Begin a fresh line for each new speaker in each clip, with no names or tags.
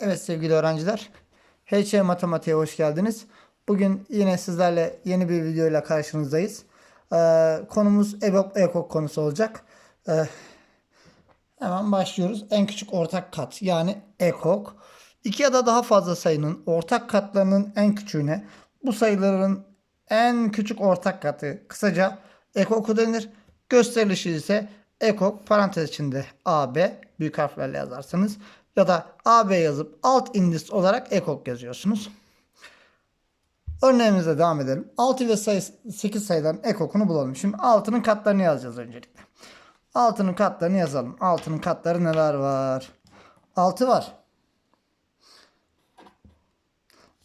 Evet sevgili öğrenciler. HC Matematiğe hoş geldiniz. Bugün yine sizlerle yeni bir videoyla karşınızdayız. Ee, konumuz EBOB EKOK konusu olacak. Ee, hemen başlıyoruz. En küçük ortak kat yani EKOK. İki ya da daha fazla sayının ortak katlarının en küçüğüne bu sayıların en küçük ortak katı kısaca EKOK'u denir. Gösterilişi ise EKOK parantez içinde AB büyük harflerle yazarsanız ya da AB yazıp alt indis olarak EKOK yazıyorsunuz. Örneğimize devam edelim. 6 ve sayı, 8 sayıların ekokunu bulalım. Şimdi 6'nın katlarını yazacağız öncelikle. 6'nın katlarını yazalım. 6'nın katları neler var? 6 var.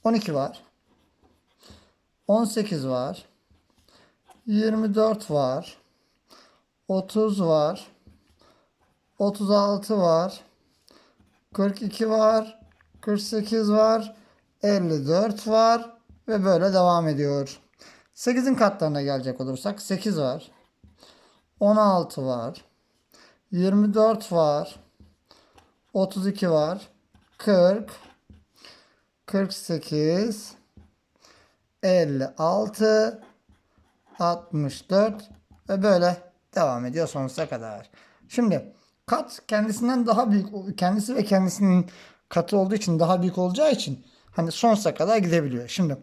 12 var. 18 var. 24 var. 30 var. 36 var. 42 var. 48 var. 54 var. Ve böyle devam ediyor. 8'in katlarına gelecek olursak 8 var. 16 var. 24 var. 32 var. 40 48 56 64 ve böyle devam ediyor sonsuza kadar. Şimdi kat kendisinden daha büyük kendisi ve kendisinin katı olduğu için daha büyük olacağı için hani sonsuza kadar gidebiliyor. Şimdi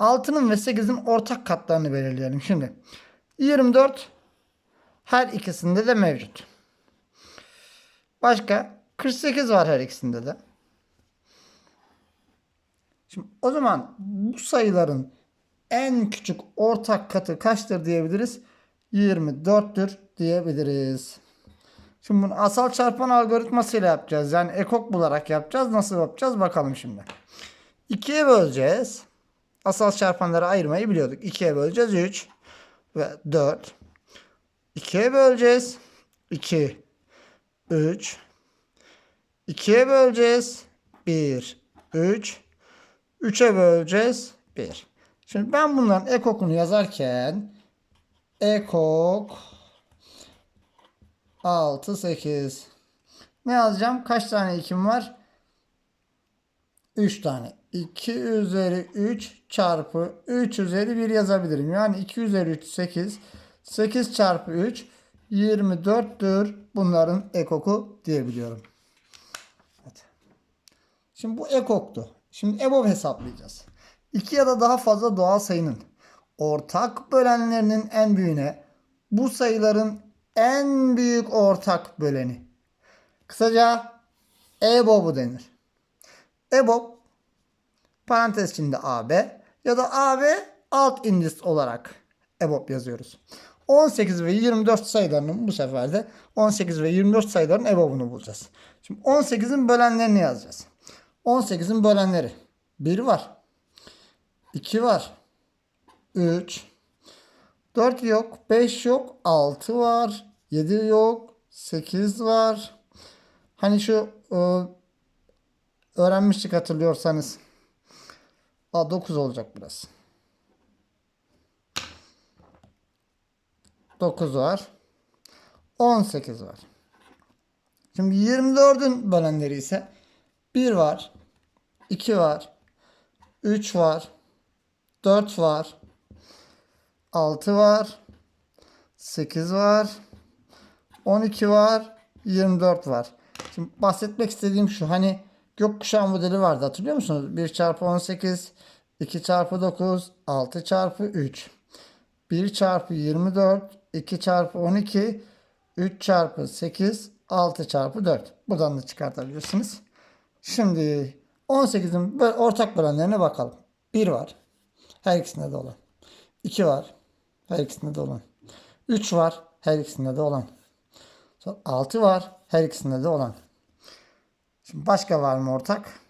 6'nın ve 8'in ortak katlarını belirleyelim. Şimdi 24 her ikisinde de mevcut. Başka 48 var her ikisinde de. Şimdi o zaman bu sayıların en küçük ortak katı kaçtır diyebiliriz? 24'tür diyebiliriz. Şimdi bunu asal çarpan algoritmasıyla yapacağız. Yani ekok bularak yapacağız. Nasıl yapacağız bakalım şimdi. 2'ye böleceğiz. Asal çarpanları ayırmayı biliyorduk. 2'ye böleceğiz 3 ve 4. 2'ye böleceğiz 2 3 2'ye böleceğiz 1 3 3'e böleceğiz 1. Şimdi ben bunların ekokunu yazarken ekok 6 8 ne yazacağım? Kaç tane ikim var? 3 tane. 2 üzeri 3 çarpı 3 üzeri 1 yazabilirim. Yani 2 üzeri 3 8. 8 çarpı 3 24'tür. Bunların ekoku diyebiliyorum. Evet. Şimdi bu ekoktu. Şimdi EBOB hesaplayacağız. 2 ya da daha fazla doğal sayının ortak bölenlerinin en büyüğüne bu sayıların en büyük ortak böleni. Kısaca EBOB'u denir. EBOB parantez içinde AB ya da AB alt indis olarak EBOB yazıyoruz. 18 ve 24 sayılarının bu sefer de 18 ve 24 sayıların EBOB'unu bulacağız. Şimdi 18'in bölenlerini yazacağız. 18'in bölenleri 1 var. 2 var. 3 4 yok. 5 yok. 6 var. 7 yok. 8 var. Hani şu e, öğrenmiştik hatırlıyorsanız. Aa, 9 olacak biraz. 9 var. 18 var. Şimdi 24'ün bölenleri ise 1 var. 2 var. 3 var. 4 var. 6 var. 8 var. 12 var. 24 var. Şimdi bahsetmek istediğim şu hani gökkuşağı modeli vardı hatırlıyor musunuz? 1 çarpı 18, 2 çarpı 9, 6 çarpı 3. 1 çarpı 24, 2 çarpı 12, 3 çarpı 8, 6 çarpı 4. Buradan da çıkartabilirsiniz. Şimdi 18'in ortak bölenlerine bakalım. 1 var. Her ikisinde de olan. 2 var. Her ikisinde de olan. 3 var. Her ikisinde de olan. 6 var. Her ikisinde de olan. Şimdi başka var mı ortak?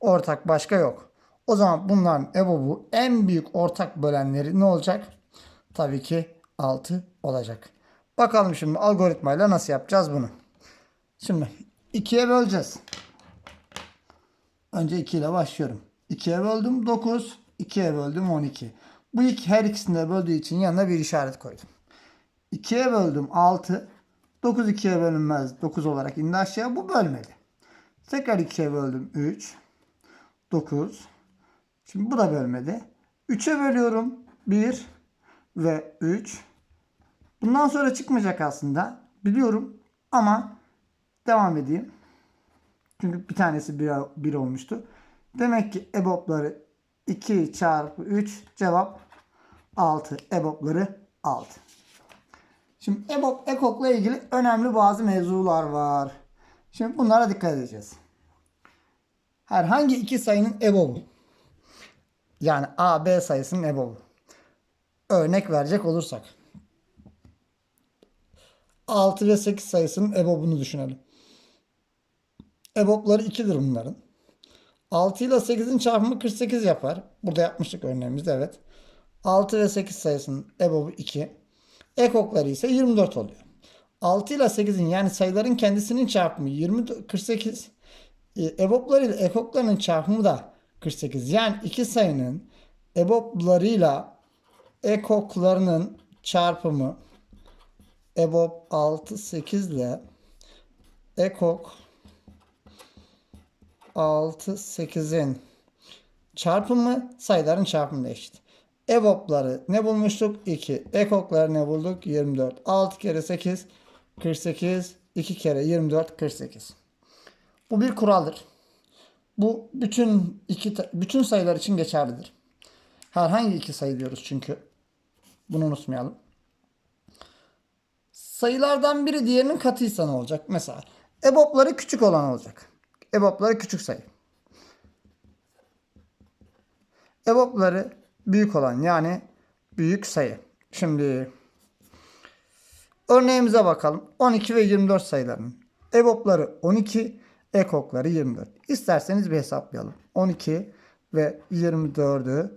Ortak başka yok. O zaman bunların EBOB'u en büyük ortak bölenleri ne olacak? Tabii ki 6 olacak. Bakalım şimdi algoritmayla nasıl yapacağız bunu. Şimdi 2'ye böleceğiz. Önce 2 ile başlıyorum. 2'ye böldüm 9. 2'ye böldüm 12. Bu iki her ikisini böldüğü için yanına bir işaret koydum. 2'ye böldüm 6. 9 2'ye bölünmez. 9 olarak indi aşağıya. Bu bölmedi. Tekrar 2'ye böldüm. 3. 9. Şimdi bu da bölmedi. 3'e bölüyorum. 1 ve 3. Bundan sonra çıkmayacak aslında. Biliyorum ama devam edeyim. Çünkü bir tanesi 1, 1 olmuştu. Demek ki EBOB'ları 2 çarpı 3 cevap 6. EBOB'ları 6. Şimdi EBOB, EKOK'la ilgili önemli bazı mevzular var. Şimdi bunlara dikkat edeceğiz. Herhangi iki sayının EBOB'u. Yani A, B sayısının EBOB'u. Örnek verecek olursak. 6 ve 8 sayısının EBOB'unu düşünelim. EBOB'ları 2'dir bunların. 6 ile 8'in çarpımı 48 yapar. Burada yapmıştık örneğimizde evet. 6 ve 8 sayısının EBOB'u 2. Ekokları ise 24 oluyor. 6 ile 8'in yani sayıların kendisinin çarpımı 20 48. E, EBOB'ları ile ekoklarının çarpımı da 48. Yani iki sayının EBOB'larıyla ekoklarının çarpımı EBOB 6 8 ile ekok 6 8'in çarpımı sayıların çarpımı eşit. EBOB'ları ne bulmuştuk? 2. Ekokları ne bulduk? 24. 6 kere 8 48. 2 kere 24 48. Bu bir kuraldır. Bu bütün iki bütün sayılar için geçerlidir. Herhangi iki sayı diyoruz çünkü. Bunu unutmayalım. Sayılardan biri diğerinin katıysa ne olacak? Mesela EBOB'ları küçük olan olacak. EBOB'ları küçük sayı. EBOB'ları büyük olan yani büyük sayı. Şimdi örneğimize bakalım. 12 ve 24 sayılarının EBOB'ları 12, ekokları 24. İsterseniz bir hesaplayalım. 12 ve 24'ü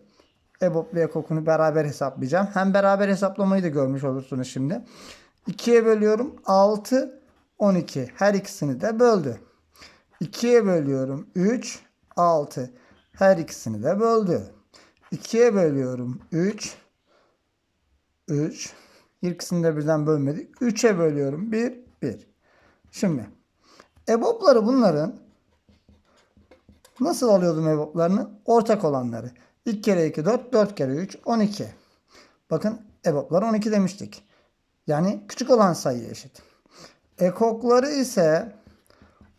EBOB ve ekokunu beraber hesaplayacağım. Hem beraber hesaplamayı da görmüş olursunuz şimdi. 2'ye bölüyorum. 6, 12. Her ikisini de böldü. 2'ye bölüyorum. 3, 6. Her ikisini de böldü. 2'ye bölüyorum. 3, 3. İkisini de birden bölmedik. 3'e bölüyorum. 1, 1. Şimdi EBOB'ları bunların nasıl alıyordum EBOB'larını? Ortak olanları. 2 kere 2 4, 4 kere 3 12. Bakın EBOB'lar 12 demiştik. Yani küçük olan sayı eşit. Ekokları ise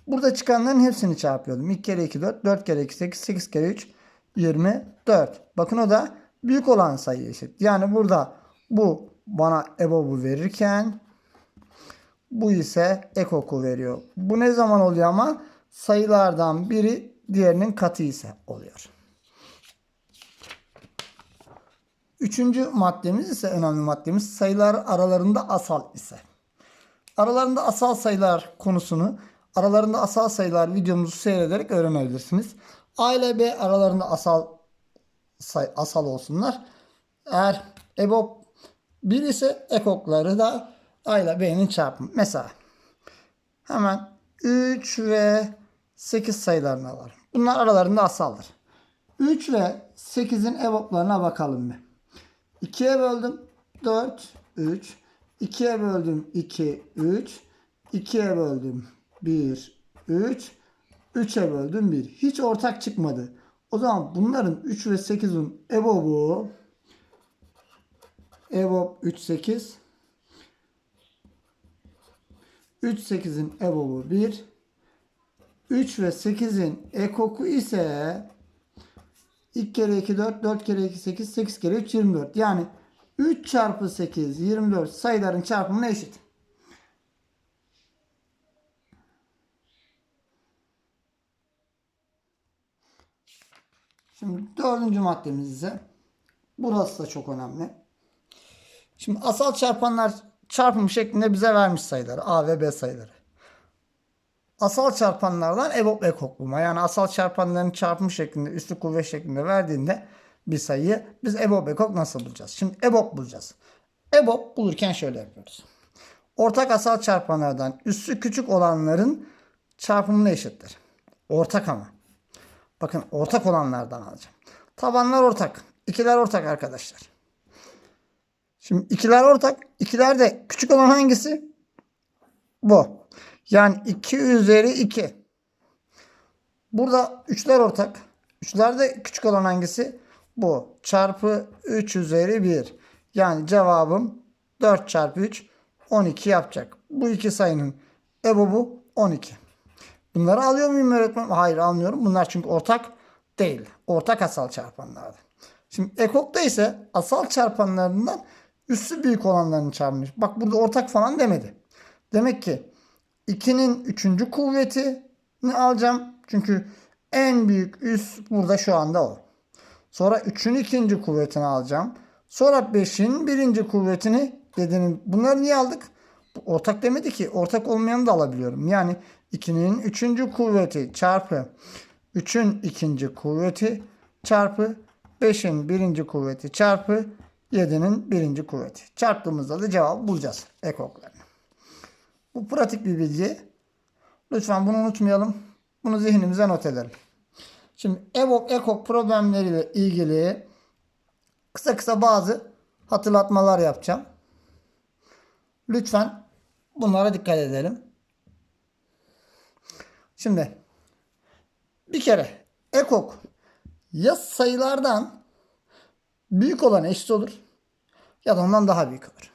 burada çıkanların hepsini çarpıyordum. 2 kere 2 4, 4 kere 2 8, 8 kere 3 24. Bakın o da büyük olan sayı eşit. Yani burada bu bana EBOB'u verirken bu ise ekoku veriyor. Bu ne zaman oluyor ama sayılardan biri diğerinin katı ise oluyor. Üçüncü maddemiz ise önemli maddemiz sayılar aralarında asal ise. Aralarında asal sayılar konusunu aralarında asal sayılar videomuzu seyrederek öğrenebilirsiniz. A ile B aralarında asal say, asal olsunlar. Eğer EBOB 1 ise ekokları da A ile B'nin çarpımı. Mesela hemen 3 ve 8 sayılarını alalım. Bunlar aralarında asaldır. 3 ve 8'in EBOB'larına bakalım bir. 2'ye böldüm 4, 3. 2'ye böldüm 2, 3. 2'ye böldüm 1, 3. 3'e böldüm 1. Hiç ortak çıkmadı. O zaman bunların 3 ve 8'in EBOB'u EBOB 3, 8 3, 8'in EBOB'u 1 3 ve 8'in ekoku ise 2 kere 2 4, 4 kere 2 8, 8 kere 3 24. Yani 3 çarpı 8 24 sayıların çarpımına eşit. Şimdi dördüncü maddemiz ise burası da çok önemli. Şimdi asal çarpanlar çarpım şeklinde bize vermiş sayıları A ve B sayıları. Asal çarpanlardan EBOB ekok bulma. Yani asal çarpanların çarpım şeklinde üstü kuvvet şeklinde verdiğinde bir sayıyı biz EBOB ekok nasıl bulacağız? Şimdi EBOB bulacağız. EBOB bulurken şöyle yapıyoruz. Ortak asal çarpanlardan üssü küçük olanların çarpımına eşittir. Ortak ama. Bakın ortak olanlardan alacağım. Tabanlar ortak. İkiler ortak arkadaşlar. Şimdi ikiler ortak. İkiler de küçük olan hangisi? Bu. Yani 2 üzeri 2. Burada üçler ortak. Üçlerde küçük olan hangisi? Bu. Çarpı 3 üzeri 1. Yani cevabım 4 çarpı 3 12 yapacak. Bu iki sayının EBOB'u 12. Bunları alıyor muyum öğretmenim? Hayır almıyorum. Bunlar çünkü ortak değil. Ortak asal çarpanlardır. Şimdi ekokta ise asal çarpanlarından üssü büyük olanlarını çarpmış. Bak burada ortak falan demedi. Demek ki 2'nin 3. kuvvetini alacağım. Çünkü en büyük üs burada şu anda o. Sonra 3'ün ikinci kuvvetini alacağım. Sonra 5'in birinci kuvvetini dedenin. Bunları niye aldık? Ortak demedi ki. Ortak olmayanı da alabiliyorum. Yani 2'nin 3. kuvveti çarpı 3'ün ikinci kuvveti çarpı 5'in birinci kuvveti çarpı 7'nin birinci kuvveti. Çarptığımızda da cevabı bulacağız ekoklarını. Bu pratik bir bilgi. Lütfen bunu unutmayalım. Bunu zihnimize not edelim. Şimdi EVOK, EKOK problemleriyle ilgili kısa kısa bazı hatırlatmalar yapacağım. Lütfen bunlara dikkat edelim. Şimdi bir kere EKOK ya sayılardan büyük olan eşit olur ya da ondan daha büyük olur.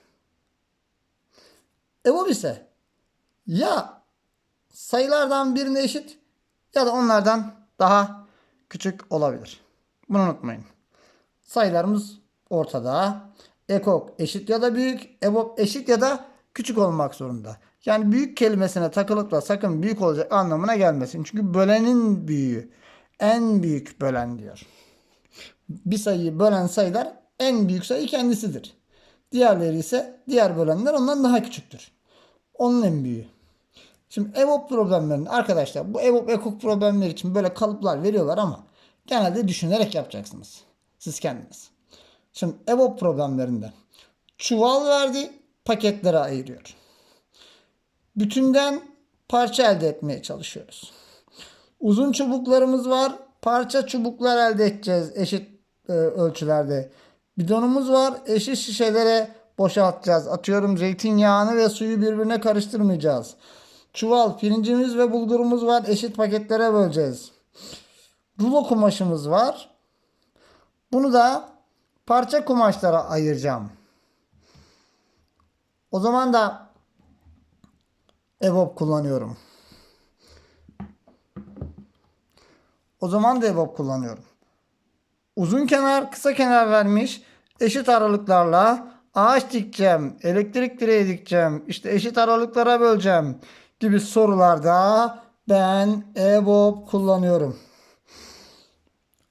EVOB ise ya sayılardan birine eşit ya da onlardan daha küçük olabilir. Bunu unutmayın. Sayılarımız ortada. Ekok eşit ya da büyük, EBOB eşit ya da küçük olmak zorunda. Yani büyük kelimesine takılıp da sakın büyük olacak anlamına gelmesin. Çünkü bölenin büyüğü. En büyük bölen diyor. Bir sayıyı bölen sayılar en büyük sayı kendisidir. Diğerleri ise diğer bölenler ondan daha küçüktür. Onun en büyüğü. Şimdi EVOP problemlerinde arkadaşlar bu EVOP ekok problemleri için böyle kalıplar veriyorlar ama genelde düşünerek yapacaksınız. Siz kendiniz. Şimdi EVOP problemlerinde çuval verdi paketlere ayırıyor. Bütünden parça elde etmeye çalışıyoruz. Uzun çubuklarımız var. Parça çubuklar elde edeceğiz eşit e, ölçülerde. Bidonumuz var. Eşit şişelere boşaltacağız. Atıyorum zeytinyağını ve suyu birbirine karıştırmayacağız. Çuval, pirincimiz ve bulgurumuz var. Eşit paketlere böleceğiz. Rulo kumaşımız var. Bunu da parça kumaşlara ayıracağım. O zaman da EBOB kullanıyorum. O zaman da EBOB kullanıyorum. Uzun kenar, kısa kenar vermiş. Eşit aralıklarla ağaç dikeceğim, elektrik direği dikeceğim, işte eşit aralıklara böleceğim gibi sorularda ben EBOB kullanıyorum.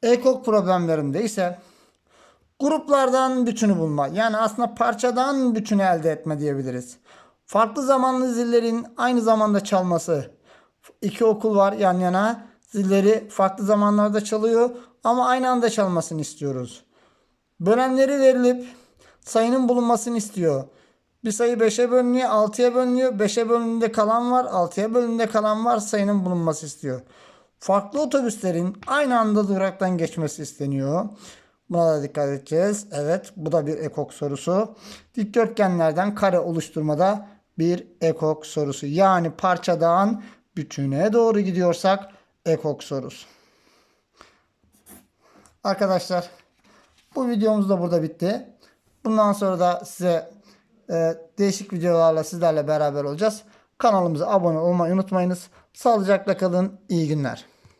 Ekok problemlerinde ise gruplardan bütünü bulma. Yani aslında parçadan bütünü elde etme diyebiliriz. Farklı zamanlı zillerin aynı zamanda çalması. İki okul var yan yana. Zilleri farklı zamanlarda çalıyor ama aynı anda çalmasını istiyoruz. Bölenleri verilip sayının bulunmasını istiyor. Bir sayı 5'e bölünüyor, 6'ya bölünüyor. 5'e bölündüğünde kalan var, 6'ya bölündüğünde kalan var. Sayının bulunması istiyor. Farklı otobüslerin aynı anda duraktan geçmesi isteniyor. Buna da dikkat edeceğiz. Evet bu da bir ekok sorusu. Dikdörtgenlerden kare oluşturmada bir ekok sorusu. Yani parçadan bütüne doğru gidiyorsak ekok sorusu. Arkadaşlar bu videomuz da burada bitti. Bundan sonra da size e, değişik videolarla sizlerle beraber olacağız. Kanalımıza abone olmayı unutmayınız. Sağlıcakla kalın. İyi günler.